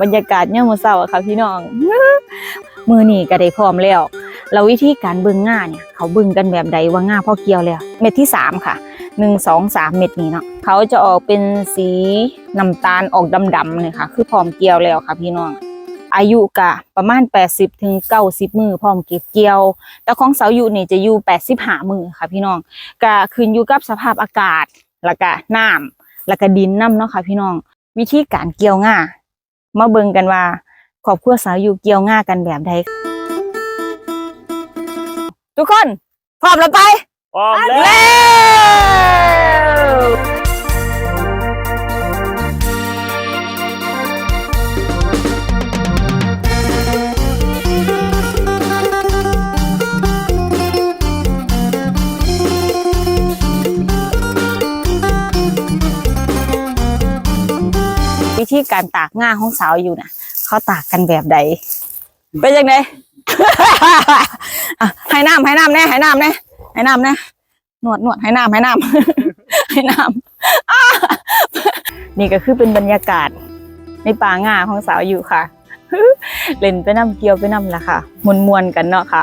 บรรยากาศเนี่ยมือเช้าอะค่ะพี่น้อง มือนี่ก็ได้พร้อมแล้วแล้ววิธีการเบิ่งง่าเนี่ยเขาเบิ่งกันแบบใดว่าง่าพ่อเกี่ยวแล้ว เม็ดที่สามค่ะหนึ่งสองสามเม็ดนี้เนาะเขาจะออกเป็นสีน้ำตาลออกดำๆเลยค่ะ คือพร้อมเกี่ยวแล้วค่ะพี่น้องอายุกะประมาณ 80ถึง90 มือพร้อมเก็บเกี่ยว แต่ของเสาอยู่นี่จะอยู่85มือค่ะพี่น้องก็ขึ้นอยู่กับสภาพอากาศแล้วก็น้ำแล้วก็ดินน้ำเนาะค่ะพี่น้อง วิธีการเกี่ยวง่า มาเบิ่งกันว่าครอบครัวสาวอยู่เกี่ยวง่ากันแบบใดทุกคนพร้อมแล้วไปพร้อมแล้วแล้ว ธีการตากง่าของสาวอยู่น่ะเขาตากกันแบบใดเป็นยังไงอะให้น้ำให้น้ำแน่ให้น้ำแน่ให้น้ำแน่หนวดหนวดให้น้ำให้น้ำให้น้ำอ้านี่ก็คือเป็นบรรยากาศ ในป่าง่าของสาวอยู่ค่ะ เล่นไปน้ำเกียวไปน้ำละค่ะมวนมวนๆกันเนาะค่ะ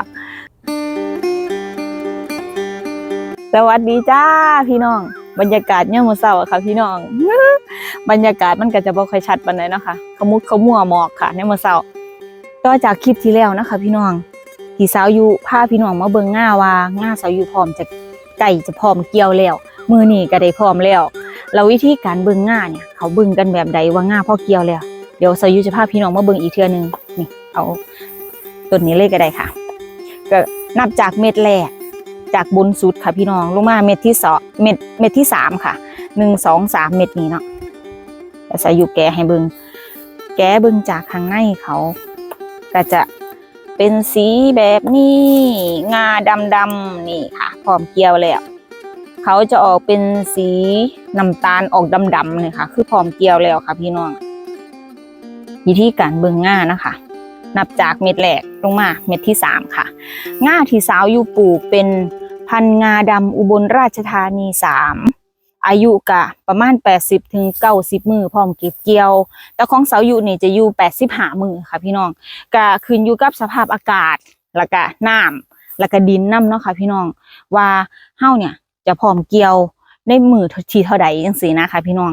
สวัสดีจ้าพี่น้อง บรรยากาศเนี่ยมือเช้าอะค่ะพี่น้อง บรรยากาศมันก็จะบ่ค่อยชัดปานใดเนาะค่ะขมุกขมัวหมอกค่ะในมื้อเช้าต่อจากคลิปที่แล้วนะคะ พี่น้องที่สาวอยู่พาพี่น้องมาเบิ่งง่าว่าง่าสาวอยู่พร้อมจะไก่จะพร้อมเกี่ยวแล้วมือนี่ก็ได้พร้อมแล้วแล้ววิธีการเบิ่งง่าเนี่ย เขาเบิ่งกันแบบใดว่าง่าพ่อเกี่ยวแล้ว เดี๋ยวสาวอยู่จะพาพี่น้องมาเบิ่งอีกเทื่อนึงนี่เอาต้นนี้เลยก็ได้ค่ะ ก็นับจากเม็ดแรก จากบนสุดค่ะพี่น้องลงมาเม็ดที่สองเม็ดเม็ดที่สามค่ะหนึ่งสองสามเม็ดนี้เนาะแต่สายุแกให้เบิงแกเบิงจากข้างในเขา ก็จะเป็นสีแบบนี้งาดำดำนี่ค่ะพร้อมเกี่ยวแล้วเขาจะออกเป็นสีน้ำตาลออกดำดำๆเลยค่ะ คือพร้อมเกี่ยวแล้วค่ะพี่น้องวิธีการเบิงง่านะคะ นับจากเม็ดแรกลงมาเม็ดที่สามค่ะ ง่าที่สาวอยู่ปลูกเป็นพันงาดำอุบลราชธานีสามอายุกะประมาณ 80ถึง90 มือพร้อมเก็บเกี่ยว แต่ของสาวอยู่นี่จะอยู่85มือค่ะพี่น้องก็ขึ้นอยู่กับสภาพอากาศแล้วก็น้ำแล้วก็ดินน้ำเนาะค่ะพี่น้องว่าเฮาเนี่ยจะพร้อมเกี่ยวในมือที่เท่าใดจังซี่นะคะพี่น้อง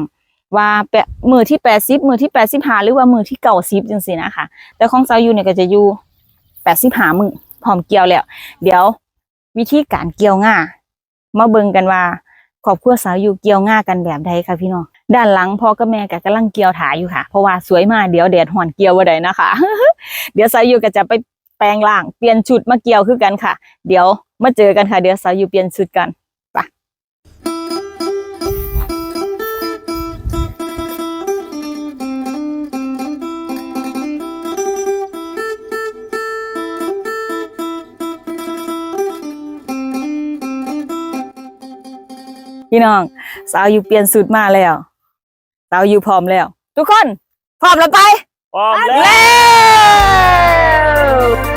ว่าแปะมือที่80มือที่85หรือว่ามือที่90จังซี่นะคะ แต่ของสาวอยู่เนี่ยก็จะอยู่85มือพร้อมเกี่ยวแล้ว เดี๋ยววิธีการเกี่ยวง่ามาเบิ่งกันว่าครอบครัวสาวอยู่เกี่ยวง่ากันแบบใดค่ะพี่น้องด้านหลังพ่อกับแม่ก็กำลังเกี่ยวถาอยู่ค่ะ เพราะว่าสวยมากเดี๋ยวแดดห่อนเกี่ยวบ่ได้นะคะ เดี๋ยวสาวอยู่ก็จะไปแปลงร่างเปลี่ยนชุดมาเกี่ยวคือกันค่ะ เดี๋ยวมาเจอกันค่ะ เดี๋ยวสาวอยู่เปลี่ยนชุดกัน พี่น้อง สาวอยู่เปลี่ยนชุดมาแล้ว สาวอยู่พร้อมแล้ว ทุกคน พร้อมแล้วไป พร้อมแล้วแล้ว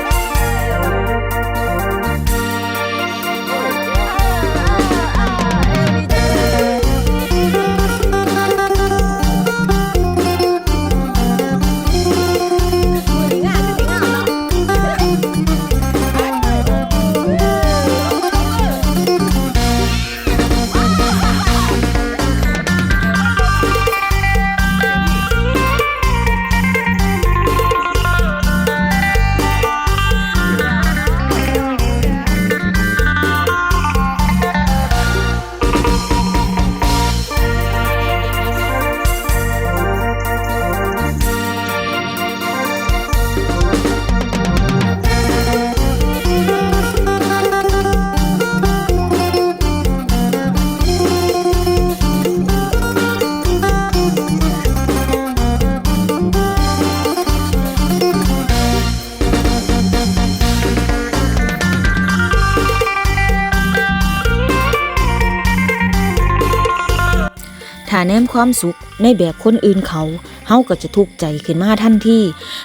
าแนมความสุขในแบบคนอื่นเขาเฮาก็จะทุกข์ใจขึ้นมาทันที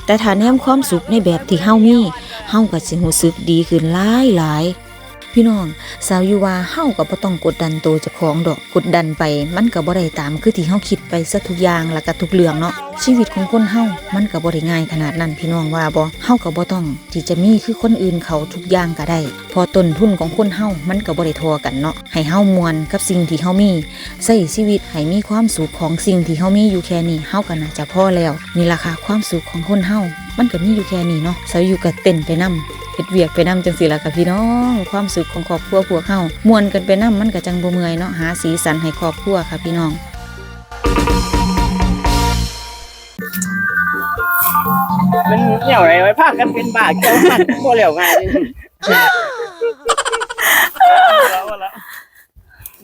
แต่ถ้าแนมความสุขในแบบที่เฮามีเฮาก็สิรู้สึกดีขึ้นหลายหลาย พี่น้องสาวยูว่าเฮาก็บ่ต้องกดดันตัวเจ้าของดอกกดดันไป มันก็บ่ได้ตามคือที่เฮาคิดไปซะทุกอย่างแล้วก็ทุกเรื่องเนาะชีวิตของคนเฮามันก็บ่ได้ง่ายขนาดนั้นพี่น้องว่าบ่เฮาก็บ่ต้องที่จะมีคือคนอื่นเขาทุกอย่างก็ได้ พอต้นทุนของคนเฮามันก็บ่ได้ทอกันเนาะให้เฮามวนกับสิ่งที่เฮามีใช้ชีวิตให้มีความสุขของสิ่งที่เฮามีอยู่แค่นี้เฮาก็น่าจะพอแล้วนี่ล่ะค่ะความสุขของคนเฮามันก็มีอยู่แค่นี้เนาะสาวอยู่ก็เต้นไปนํ เฮ็ดเวียกไปนำจังซี่ล่ะค่ะพี่น้อง ความสุขของครอบครัวพวกเฮามวนกันไปนำมันก็จังบ่เมื่อยเนาะหาสีสันให้ครอบครัวค่ะพี่น้องมันเหี่ยวอะไรไว้พากันเป็นบาเกี่ยวมันบ่เหลียวไงแล้ววันละ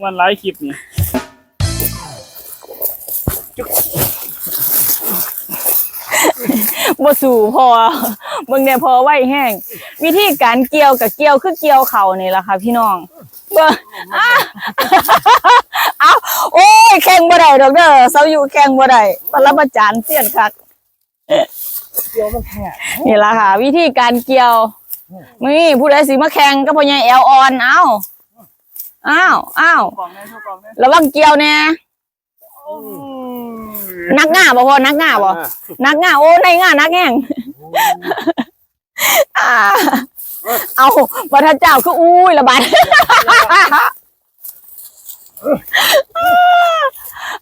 วันไลฟ์คลิปนี่ บ่สู่พอเบิ่งแน่พอไว้แห้ง วิธีการเกี่ยวกับเกี่ยวคือเกี่ยวเขานี่แหละค่ะ พี่น้องเบิ่งอะเอ้าโอ้ยแข่งบ่ได้ดอกเด้อเซาอยู่แข่งบ่ได้ปรมาจารย์เสียนคักเกี่ยวมันแค่นี่ล่ะค่ะ วิธีการเกี่ยวนี่ผู้ใดสิมาแข่งก็พ่อใหญ่แอลออนเอ้าอ้าวอ้าวกล่องได้ทุกกล่องได้ระวังเกี่ยวแน่ นักง่าบ่พอนักง่าบ่นักง่าโอ้ในง่านักแห้งอ่าเอาบัทเจ้าคืออุ้ยระบาด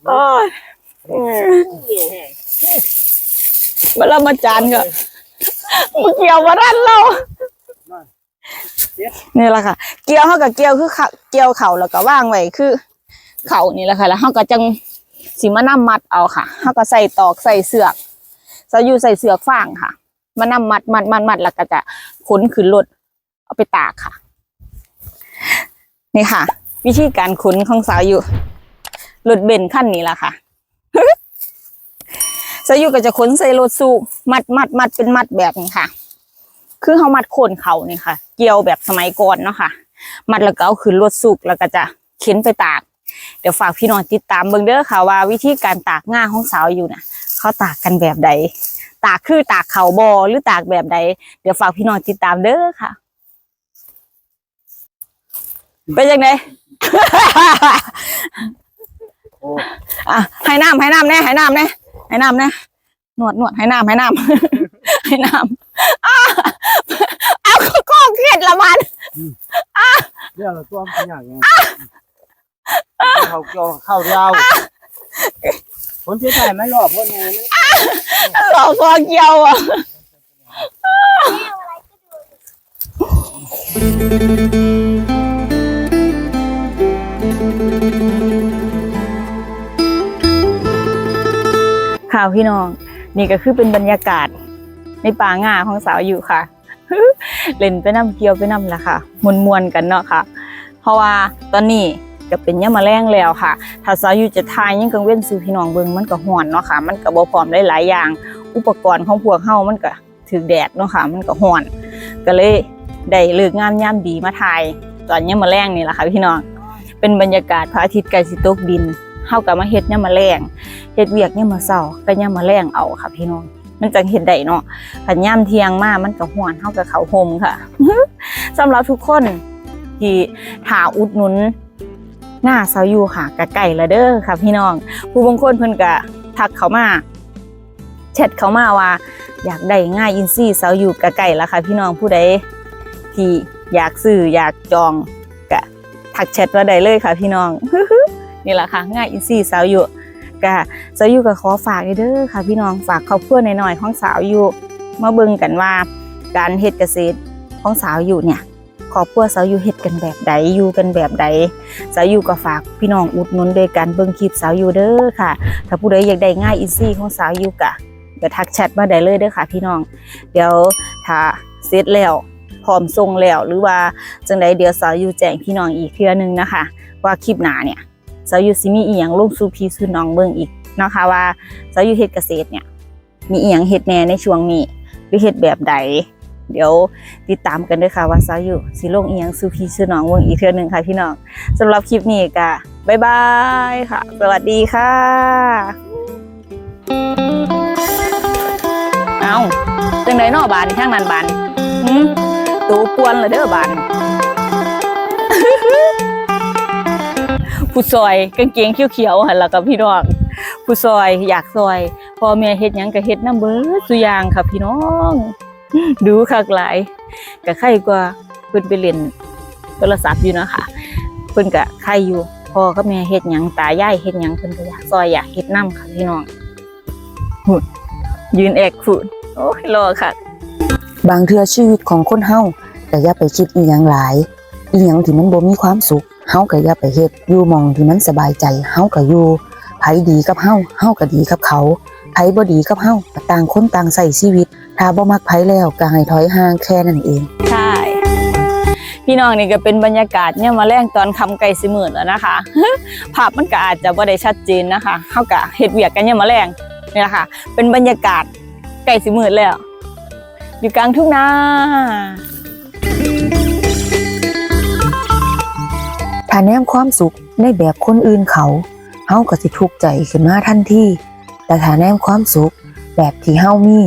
โอ้ยเกี่ยวแห้งมาละมาจานก็มาเกี่ยวมาดันเรานี่แหละค่ะ เกี่ยวเขากับเกี่ยวคือเขาเกี่ยวเข่าแล้วก็ว่างไว้คือ เข่านี่แหละค่ะ แล้วเขาก็จัง สีมานำมัดเอาค่ะเขาก็ใส่ตอกใส่เสือกส่อยู่ใส่เสือกฟางค่ะมานำมัดมัดมัดมัดแล้วก็จะขนขึ้นรถเอาไปตากค่ะ นี่ค่ะ วิธีการขนของสาวอยู่รถเบนขั้นนี้แหละค่ะสาอยู่ก็จะขนใส่รถสูบมัดมัดมัดเป็นมัดแบบนี้ค่ะ คือเขามัดโคนเขานี่ค่ะ เกี่ยวแบบสมัยก่อนเนาะค่ะ มัดแล้วก็เอาขึ้นรถสูบแล้วก็จะเข็นไปตาก เดี๋ยวฝากพี่น้องติดตามเบิ่งเด้อค่ะว่าวิธีการตากง่าของสาวอยู่น่ะเขาตากกันแบบใด ตากคือตากเขาบอหรือตากแบบใด เดี๋ยวฝากพี่น้องติดตามเด้อค่ะ เป็นยังไงอะให้น้ำให้น้ำแน่ให้น้ำแน่ให้น้ำแน่นวดนวดให้น้ำให้น้ำให้น้ำอ้าเอาข้อเครียดละมันเรื่องตัวมันอย่างเงี้ย เขาเกี่ยวเข้ายาวคนที่ใส่ไม่หลอกคนนี้หลอกคอเกี่ยวอะค่ะพี่น้อง นี่ก็คือเป็นบรรยากาศ ในป่าง่าของสาวอยู่ค่ะ เล่นไปน้ำเกี่ยวไปน้ำละค่ะมวนมวนๆกันเนาะค่ะ เพราะว่าตอนนี้ ก็เป็นยามมาแรงแล้วค่ะ ถ้าสาวอยู่จะทายยังกังเว้นสู่พี่น้องเบิงมันก็ห่อนเนาะค่ะ มันก็บ่พร้อมได้หลายอย่าง อุปกรณ์ของพวกเฮามันก็ถึกแดดเนาะค่ะ มันก็ห่อน ก็เลยได้เลิกงามยามดีมาถ่าย ตอนยามมาแรงนี่แหละค่ะพี่น้อง เป็นบรรยากาศพระอาทิตย์ใกล้สิตกดินเฮาก็มาเฮ็ดยามมาแรงเฮ็ดเวียกยามมาเช้าก็ยามมาแรงเอาค่ะ พี่น้องมันจังเฮ็ดได้เนาะคันยามเทียงมามันก็ห่อนเฮาก็เขาห่มค่ะสำหรับทุกคนที่ถาอุดหนุน หน้าเซาอยู่ค่ะกะไก่ละเด้อค่ะพี่น้อง ผู้บางคนเพิ่นก็ทักเขามาแชทเขามาว่า อยากได้ง่ายอินซี่เซาอยู่กะไก่ละค่ะ พี่น้องผู้ใดที่อยากซื้ออยากจองกะทักแชทมาได้เลยค่ะ พี่น้องนี่แหละค่ะ ง่ายอินซี่เซาอยู่กะเซาอยู่ก็ขอฝากเด้อค่ะ พี่น้องฝากครอบครัวหน่อยๆของสาวอยู่มาเบิ่งกันว่าการเฮ็ดเกษตรของสาวอยู่เนี่ย ครอบครัวสาวอยู่เฮ็ดกันแบบใดอยู่กันแบบใดสาวอยู่ก็ฝากพี่น้องอุดหนุนโดยการเบิ่งคลิปสาวอยู่เด้อค่ะ ถ้าผู้ใดอยากได้ง่ายอีซี่ของสาวอยู่กะก็ทักแชทมาได้เลยเด้อค่ะ พี่น้อง เดี๋ยวถ้าเสร็จแล้วพร้อมส่งแล้วหรือว่าจังใดเดี๋ยวสาวอยู่แจ้งพี่น้องอีกเทื่อนึงนะคะ ว่าคลิปหน้าเนี่ยสาวอยู่สิมีอีหยังลงสู่พี่สู่น้องเบิ่งอีกนะคะว่าสาวอยู่เฮ็ดเกษตรเนี่ยมีอีหยังเฮ็ดแน่ในช่วงนี้หรือเฮ็ดแบบใด เดี๋ยวติดตามกันด้วยค่ะว่าสาวอยู่สิลงอีหยังสู่พี่สู่น้องเบิ่งอีกเทื่อนึงค่ะพี่น้องสำหรับคลิปนี้ก็บ๊ายบายค่ะ สวัสดีค่ะ เอาจังไดเนอบานข้างนั้นบานหืมตูปวนเลยเด้อบานผู้ซอยกางเกงเขียวๆหั่นล่ะกับพี่น้องผู้ซอยอยากซอยพ่อแม่เฮ็ดหยังก็เฮ็ดนำเบิดซุอย่างค่ะพี่น้อง ดูคักหลายก็ใครกว่าเพิ่นไปเล่นโทรศัพท์อยู่นะค่ะเพิ่นก็ใครอยู่พ่อกับแม่เฮ็ดหยังตายายเฮ็ดหยังเพิ่นก็อยากซอยอยากเฮ็ดนํค่ะพี่น้องหุ่นยืนแอกฝุ่นโอ้ยรอค่ะ บางเทื่อชีวิตของคนเฮาก็อย่าไปคิดอีหยังหลาย อีหยังที่มันบ่มีความสุขเฮาก็อย่าไปเฮ็ดอยู่มองที่มันสบายใจเฮาก็อยู่ไผดีกับเฮาเฮาก็ดีกับเขาไผบ่ดีกับเฮาต่างคนต่างใช้ชีวิต ถ้าบ่มักไผแล้วก็ให้ถอยห่างแค่นั้นเอง ใช่ พี่น้องนี่ก็เป็นบรรยากาศเนี่ยามมาแรงตอนคำไก่สิมืดแล้วนะคะ ภาพมันก็อาจจะบ่ได้ชัดเจนนะคะเฮาก็เฮ็ดเวียกกันเนี่ยามมาแรงนี่แหละค่ะ เป็นบรรยากาศไก่สิมืดแล้ว อยู่กลางทุ่งนาถ้าแนมความสุขในแบบคนอื่นเขาเฮาก็สิทุกข์ใจขึ้นมาทันทีแต่ถ้าแนมความสุขแบบที่เฮามี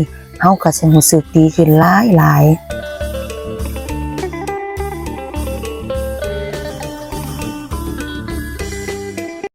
เฮาก็สิรู้สึกดีขึ้นหลายหลาย